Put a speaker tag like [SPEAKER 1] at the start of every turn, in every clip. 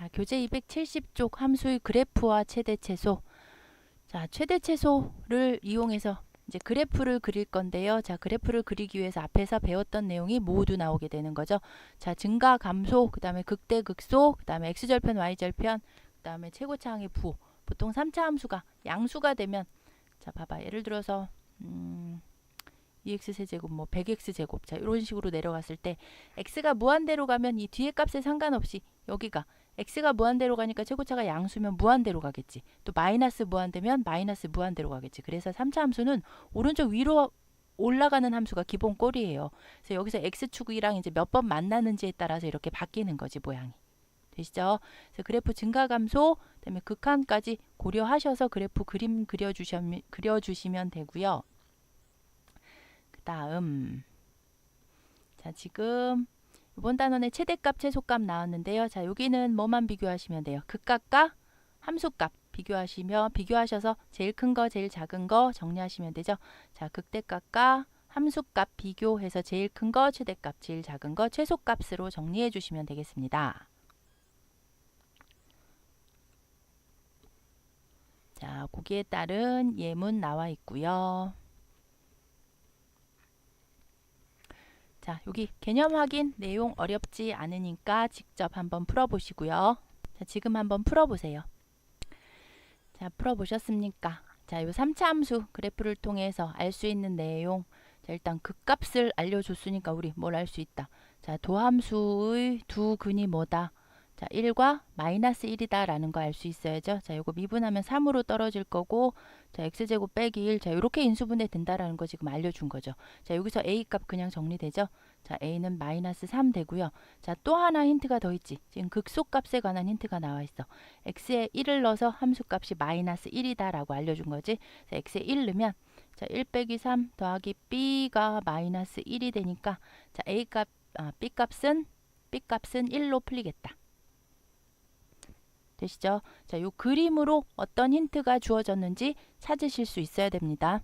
[SPEAKER 1] 자, 교재 270쪽 함수의 그래프와 최대 최소. 자, 최대 최소를 이용해서 이제 그래프를 그릴 건데요. 자, 그래프를 그리기 위해서 앞에서 배웠던 내용이 모두 나오게 되는 거죠. 자, 증가 감소, 그 다음에 극대 극소, 그 다음에 x절편 y절편, 그 다음에 최고차항의 부호. 보통 3차 함수가 양수가 되면 자, 봐봐. 예를 들어서 음 2x 세제곱 뭐 100x 제곱 자 이런 식으로 내려갔을 때 x가 무한대로 가면 이 뒤에 값에 상관없이 여기가 x가 무한대로 가니까 최고차가 양수면 무한대로 가겠지. 또 마이너스 무한대면 마이너스 무한대로 가겠지. 그래서 3차 함수는 오른쪽 위로 올라가는 함수가 기본 꼴이에요. 그래서 여기서 x축이랑 이제 몇 번 만나는지에 따라서 이렇게 바뀌는 거지 모양이. 되시죠? 그래서 그래프 증가 감소 그다음에 극한까지 고려하셔서 그래프 그림 그려 주시면 그려 주시면 되고요. 그다음 자 지금 이번 단원의 최대값, 최소값 나왔는데요. 자, 여기는 뭐만 비교하시면 돼요. 극값과 함수값 비교하시면 비교하셔서 제일 큰 거, 제일 작은 거 정리하시면 되죠. 자, 극대값과 함수값 비교해서 제일 큰 거, 최대값, 제일 작은 거, 최소값으로 정리해 주시면 되겠습니다. 자, 거기에 따른 예문 나와 있고요. 자, 여기 개념 확인 내용 어렵지 않으니까 직접 한번 풀어보시고요. 자, 지금 한번 풀어보세요. 자, 풀어보셨습니까? 자, 요 3차 함수 그래프를 통해서 알 수 있는 내용. 자, 일단 극값을 알려줬으니까 우리 뭘 알 수 있다. 자, 도함수의 두 근이 뭐다? 자, 1과 마이너스 1이다 라는 거 알 수 있어야죠. 자, 요거 미분하면 3으로 떨어질 거고, 자, x제곱 빼기 1. 자, 요렇게 인수분해 된다라는 거 지금 알려준 거죠. 자, 여기서 a 값 그냥 정리되죠. 자, a는 마이너스 3 되고요. 자, 또 하나 힌트가 더 있지. 지금 극소값에 관한 힌트가 나와 있어. x에 1을 넣어서 함수값이 마이너스 1이다 라고 알려준 거지. 자, x에 1 넣으면, 자, 1 빼기 3 더하기 b가 마이너스 1이 되니까, 자, a 값, 아, b 값은, b 값은 1로 풀리겠다. 되시죠? 자, 요 그림으로 어떤 힌트가 주어졌는지 찾으실 수 있어야 됩니다.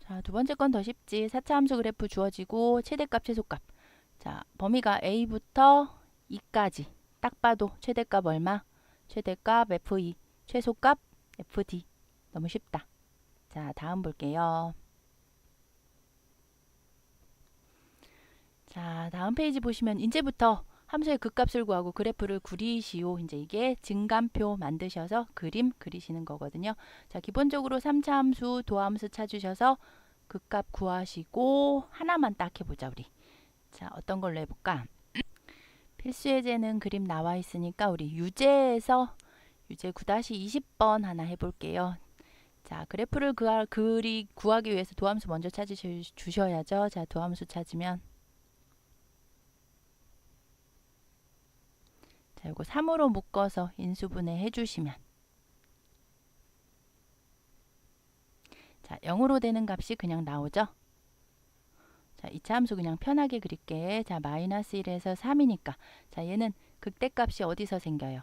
[SPEAKER 1] 자, 두 번째 건 더 쉽지. 4차 함수 그래프 주어지고 최대값, 최소값. 자, 범위가 a부터 2까지. 딱 봐도 최대값 얼마? 최대값 f2, 최소값 fd. 너무 쉽다. 자, 다음 볼게요. 자, 다음 페이지 보시면 이제부터 함수의 극값을 구하고 그래프를 그리시오. 이제 이게 증감표 만드셔서 그림 그리시는 거거든요. 자, 기본적으로 3차 함수, 도함수 찾으셔서 극값 구하시고 하나만 딱 해보자 우리. 자, 어떤 걸로 해볼까? 필수 예제는 그림 나와 있으니까 우리 유제에서 유제 9-20번 하나 해볼게요. 자, 그래프를 그리 구하기 위해서 도함수 먼저 찾으셔야죠. 자, 도함수 찾으면 자, 이거 3으로 묶어서 인수분해 해주시면 자, 0으로 되는 값이 그냥 나오죠. 자, 2차 함수 그냥 편하게 그릴게. 자, 마이너스 1에서 3이니까. 자, 얘는 극대값이 어디서 생겨요?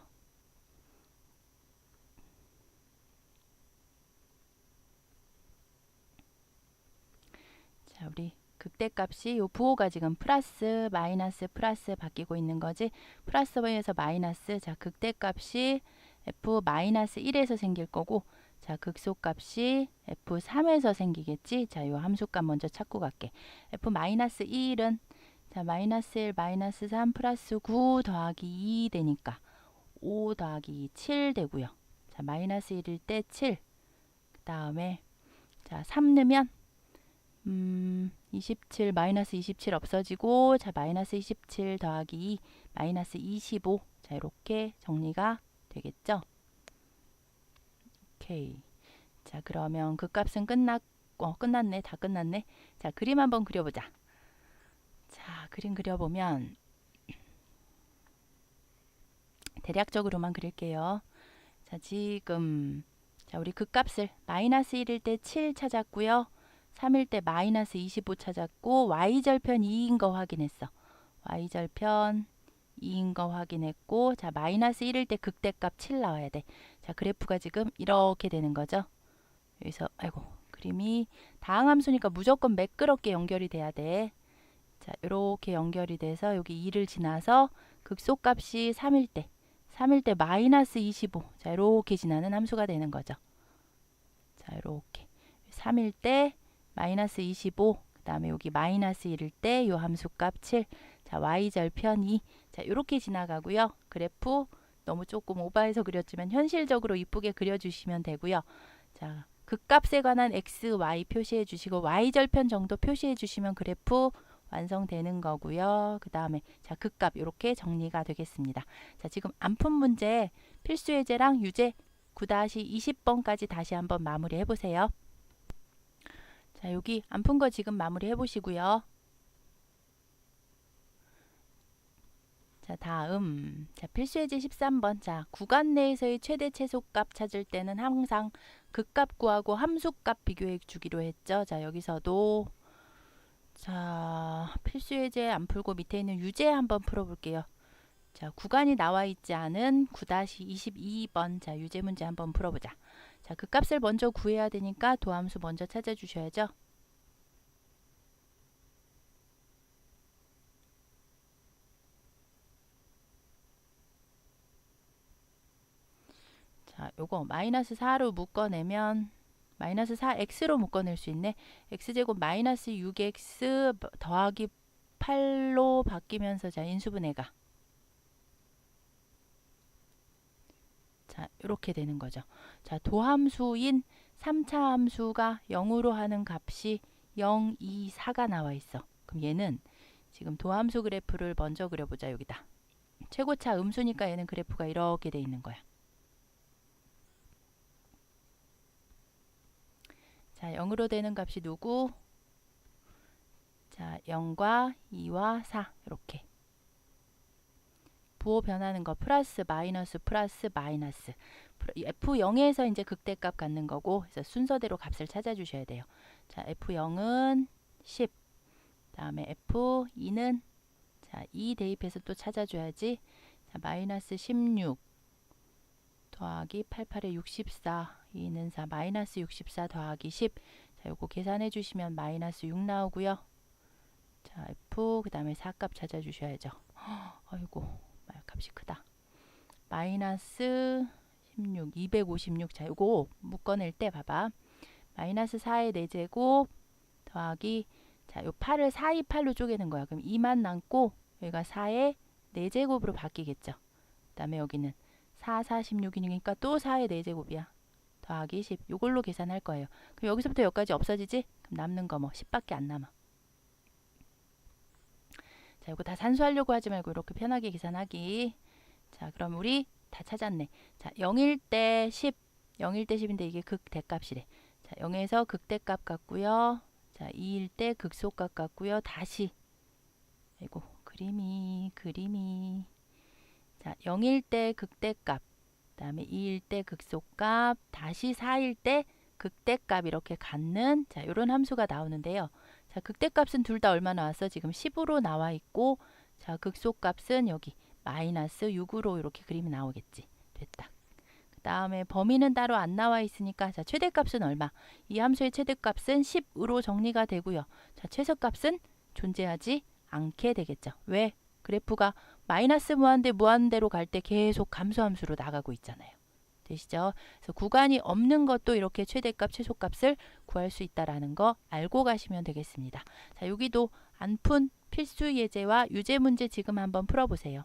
[SPEAKER 1] 자, 우리 극대값이 요 부호가 지금 플러스 마이너스 플러스 바뀌고 있는 거지. 플러스에서 마이너스. 자, 극대값이 f 마이너스 1에서 생길 거고 자, 극소값이 f3에서 생기겠지. 자, 요 함수값 먼저 찾고 갈게. f 마이너스 1은 자, 마이너스 1 마이너스 3 플러스 9 더하기 2 되니까 5 더하기 7 되고요. 자, 마이너스 1일 때 7. 그 다음에 자, 3 넣으면 음, 27 마이너스 27 없어지고 자 마이너스 27 더하기 2 마이너스 25 자 이렇게 정리가 되겠죠. 오케이. 자 그러면 그 값은 끝났 어, 끝났네 다 끝났네. 자 그림 한번 그려보자. 자 그림 그려보면 대략적으로만 그릴게요. 자 지금 자 우리 그 값을 마이너스 1일 때 7 찾았고요. 3일 때 마이너스 25 찾았고 y절편 2인 거 확인했어. y절편 2인 거 확인했고 자 마이너스 1일 때 극대값 7 나와야 돼. 자 그래프가 지금 이렇게 되는 거죠. 여기서 아이고 그림이 다항함수니까 무조건 매끄럽게 연결이 돼야 돼. 자 이렇게 연결이 돼서 여기 2를 지나서 극소값이 3일 때 3일 때 마이너스 25. 자, 이렇게 지나는 함수가 되는 거죠. 자, 이렇게. 3일 때 마이너스 25. 그 다음에 여기 마이너스 1일 때 요 함수값 7. 자, y절편 2. 자, 이렇게 지나가고요. 그래프 너무 조금 오버해서 그렸지만 현실적으로 이쁘게 그려주시면 되고요. 자, 극값에 관한 x, y 표시해 주시고 y절편 정도 표시해 주시면 그래프 완성되는 거고요. 그 다음에 자 극값 이렇게 정리가 되겠습니다. 자 지금 안 푼 문제 필수 예제랑 유제 9-20번까지 다시 한번 마무리해 보세요. 자 여기 안 푼 거 지금 마무리 해 보시고요. 자 다음 자 필수 예제 13번 자 구간 내에서의 최대 최소값 찾을 때는 항상 극값 구하고 함수값 비교해 주기로 했죠. 자 여기서도 자 필수 예제 안 풀고 밑에 있는 유제 한번 풀어 볼게요. 자 구간이 나와 있지 않은 9-22번 자 유제 문제 한번 풀어 보자. 자 그 값을 먼저 구해야 되니까 도함수 먼저 찾아주셔야죠. 자 요거 마이너스 4로 묶어내면 마이너스 4x로 묶어낼 수 있네. x제곱 마이너스 6x 더하기 8로 바뀌면서 자 인수분해가 자 이렇게 되는 거죠. 자 도함수인 3차 함수가 0으로 하는 값이 0, 2, 4가 나와 있어. 그럼 얘는 지금 도함수 그래프를 먼저 그려보자 여기다. 최고차 음수니까 얘는 그래프가 이렇게 돼 있는 거야. 자, 0으로 되는 값이 누구? 자, 0과 2와 4 이렇게. 부호 변하는 거 플러스 마이너스 플러스 마이너스 F0에서 이제 극대값 갖는 거고 그래서 순서대로 값을 찾아주셔야 돼요. 자, F0은 10 다음에 F2는 자, 2 대입해서 또 찾아줘야지. 자, 마이너스 16 더하기 88에 64 2는 4 마이너스 64 더하기 10 자, 요거 계산해 주시면 마이너스 6 나오고요. 자, F 그 다음에 4값 찾아주셔야죠. 아이고 값이 크다. 마이너스 16 256 자, 요거 묶어낼 때 봐봐. 마이너스 4의 4제곱 더하기 자, 요 8을 4, 2, 8로 쪼개는 거야. 그럼 2만 남고 여기가 4의 4제곱으로 바뀌겠죠. 그 다음에 여기는 4, 46이니까 또 4의 4제곱이야. 더하기 10. 요걸로 계산할 거예요. 그럼 여기서부터 여기까지 없어지지? 그럼 남는 거 뭐 10밖에 안 남아. 자, 이거 다 산수하려고 하지 말고 이렇게 편하게 계산하기. 자, 그럼 우리 다 찾았네. 자, 0일 때 10, 0일 때 10인데 이게 극대값이래. 자, 0에서 극대값 같고요. 자, 2일 때 극소값 같고요. 다시 아이고, 그림이 그림이 자, 0일 때 극대값 다음에 2일 때 극소값, 다시 4일 때 극대값 이렇게 갖는 자, 요런 함수가 나오는데요. 자, 극대값은 둘 다 얼마 나왔어? 지금 10으로 나와 있고 자, 극소값은 여기 마이너스 6으로 이렇게 그림이 나오겠지. 됐다. 그 다음에 범위는 따로 안 나와 있으니까 자, 최대값은 얼마? 이 함수의 최대값은 10으로 정리가 되고요. 자, 최소값은 존재하지 않게 되겠죠. 왜? 그래프가 마이너스 무한대 무한대로 갈 때 계속 감소함수로 나가고 있잖아요. 되시죠? 그래서 구간이 없는 것도 이렇게 최대값, 최소값을 구할 수 있다라는 거 알고 가시면 되겠습니다. 자, 여기도 안 푼 필수 예제와 유제 문제 지금 한번 풀어보세요.